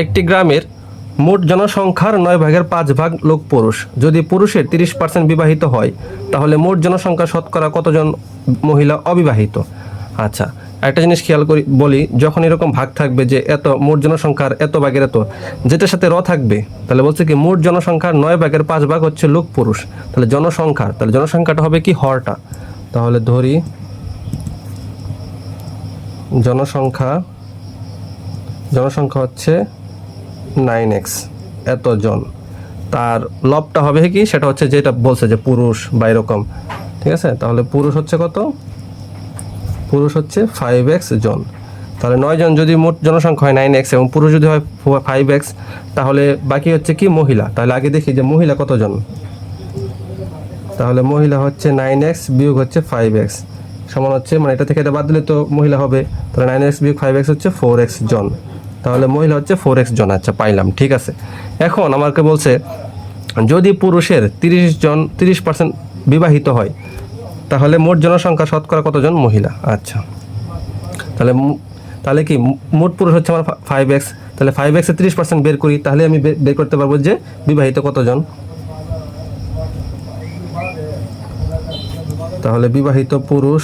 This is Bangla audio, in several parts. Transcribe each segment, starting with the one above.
একটি গ্রামের মোট জনসংখ্যার নয় ভাগের পাঁচ ভাগ লোক পুরুষ। যদি পুরুষের তিরিশ পার্সেন্ট বিবাহিত হয়, তাহলে মোট জনসংখ্যা শতকরা কতজন মহিলা অবিবাহিত? আচ্ছা একটা জিনিস খেয়াল করি, বলি, যখন এরকম ভাগ থাকবে যে এত, মোট জনসংখ্যার এত ভাগের এত, যেটার সাথে র থাকবে, তাহলে বলছে কি, মোট জনসংখ্যার নয় ভাগের পাঁচ ভাগ হচ্ছে লোক পুরুষ। তাহলে জনসংখ্যার, তাহলে জনসংখ্যাটা হবে কি হরটা? তাহলে ধরি, জনসংখ্যা জনসংখ্যা হচ্ছে নাইন এক্স এতজন। তার লবটা হবে কি? সেটা হচ্ছে যেটা বলছে যে পুরুষ বা এরকম। ঠিক আছে? তাহলে পুরুষ হচ্ছে কত? পুরুষ হচ্ছে ফাইভ এক্স জন। তাহলে নয় জন যদি মোট জনসংখ্যা হয় নাইন এক্স এবং পুরুষ যদি হয় ফাইভ এক্স, তাহলে বাকি হচ্ছে কি? মহিলা। তাহলে আগে দেখি যে মহিলা কতজন? তাহলে মহিলা হচ্ছে নাইন এক্স বিয়োগ হচ্ছে ফাইভ এক্স। সমান হচ্ছে মানে এটা থেকে এটা বাদ দিলে তো মহিলা হবে। তাহলে নাইন এক্স বিয়োগ ফাইভ এক্স হচ্ছে ফোর এক্স জন। তাহলে মহিলা হচ্ছে ফোর এক্স জন আচ্ছা পাইলাম, ঠিক আছে। এখন আমাকে বলছে, যদি পুরুষের তিরিশ জন, তিরিশ পার্সেন্ট বিবাহিত হয়, তাহলে মোট জনসংখ্যা শতকরা কতজন মহিলা? আচ্ছা। তাহলে তাহলে কি মোট পুরুষ হচ্ছে আমার ফাইভ এক্স তাহলে ফাইভ এক্সে তিরিশ পার্সেন্ট বের করি, তাহলে আমি বের করতে পারব যে বিবাহিত কতজন? তাহলে বিবাহিত পুরুষ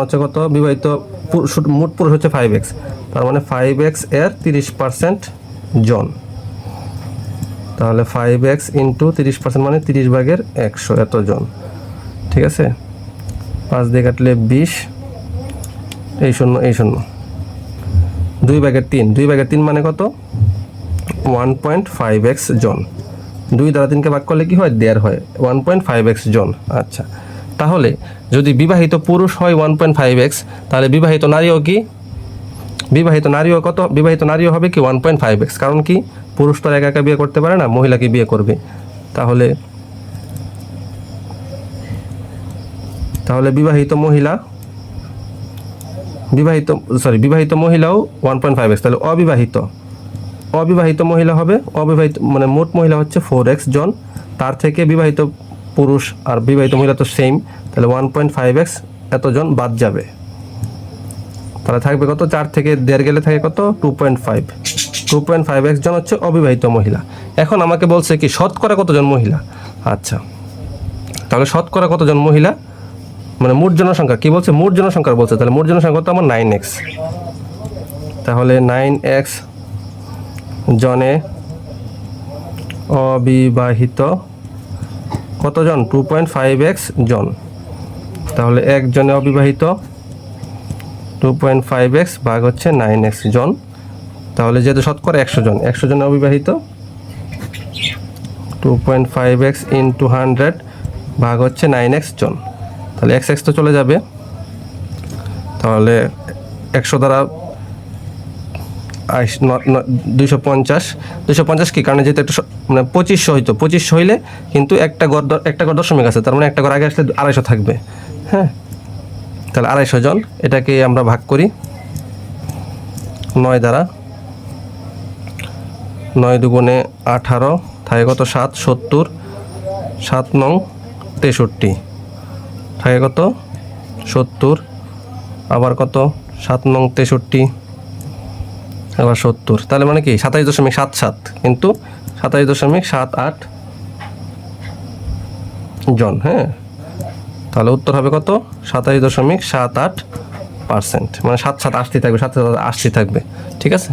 হচ্ছে কত? বিবাহিত মোট পুরুষ হচ্ছে ফাইভ এক্স তার মানে ফাইভ এক্সের তিরিশ পার্সেন্ট জন। তাহলে ফাইভ এক্স ইন্টু তিরিশ পার্সেন্ট মানে তিরিশ ভাগের একশো এত জন। ঠিক আছে? পাঁচ দিয়ে কাটলে বিশ, এই শূন্য এই শূন্য। দুই ভাগের তিন, দুই ভাগের তিন মানে কত? ওয়ান পয়েন্ট ফাইভ এক্স জন। দুই দ্বারা তিনকে ভাগ করলে কি হয়? দেড় হয়। ওয়ান পয়েন্ট ফাইভ এক্স জন। আচ্ছা। তাহলে যদি বিবাহিত পুরুষ হয় ওয়ান পয়েন্ট ফাইভ এক্স তাহলে বিবাহিত নারীও কি? বিবাহিত নারীও কত? বিবাহিত নারীও হবে কি ওয়ান পয়েন্ট ফাইভ এক্স কারণ কি? পুরুষ তো একা একা বিয়ে করতে পারে না মহিলাকে বিয়ে করবে? তাহলে তাহলে বিবাহিত মহিলা, বিবাহিত সরি বিবাহিত মহিলাও ওয়ান পয়েন্ট ফাইভ এক্স তাহলে অবিবাহিত অবিবাহিত মহিলা হবে, অবিবাহিত মানে মোট মহিলা হচ্ছে ফোর এক্স জন। তার থেকে বিবাহিত পুরুষ আর বিবাহিত মহিলা তো সেম তাহলে ওয়ান পয়েন্ট ফাইভ এক্স এতজন বাদ যাবে। তাহলে থাকবে কত? চার থেকে দেড় গেলে থাকে কত? Two point five two point five x জন হচ্ছে অবিবাহিত মহিলা। এখন আমাকে বলছে কি, শতকরা কতজন মহিলা? আচ্ছা তাহলে শতকরা কতজন মহিলা? মানে মোট জনসংখ্যা, কি বলছে? মোট জনসংখ্যা বলছে, তাহলে মোট জনসংখ্যা তো আমার নাইন এক্স তাহলে নাইন এক্স জনে অবিবাহিত কতজন? টু পয়েন্ট ফাইভ এক্স জন। তাহলে এক জনে অবিবাহিত টু পয়েন্ট ফাইভ এক্স ভাগ হচ্ছে নাইন এক্স জন। তাহলে যেহেতু শতকরা একশো জন একশো জন অবিবাহিত two point five x in two hundred ভাগ হচ্ছে নাইন এক্স জন। তাহলে এক্স এক্স তো চলে যাবে। তাহলে একশো দ্বারা দুইশো পঞ্চাশ। দুইশো পঞ্চাশ কি? কারণে যেহেতু একটু মানে পঁচিশশো হইতো। পঁচিশশো হইলে কিন্তু একটা গড় একটা গড় দশমিক আছে। তার মানে একটা গড় আগে আসলে আড়াইশো থাকবে। হ্যাঁ? তাহলে আড়াইশো জন এটাকে আমরা ভাগ করি। নয় দ্বারা। নয় দুগুণে আঠারো, থাকে কত? সাত, সত্তর। সাত নং তেষট্টি। থাকে কত? সত্তর। আবার কত? সাত নং তেষট্টি। আবার সত্তর। তাহলে মানে কি? সাতাশ দশমিক সাত সাত। কিন্তু সাতাইশ দশমিক সাত আট জন হ্যাঁ? তাহলে উত্তর হবে কত? সাতাশ দশমিক সাত আট পার্সেন্ট মানে সাত সাত আশি থাকবে, সাত সাত আশি থাকবে। ঠিক আছে?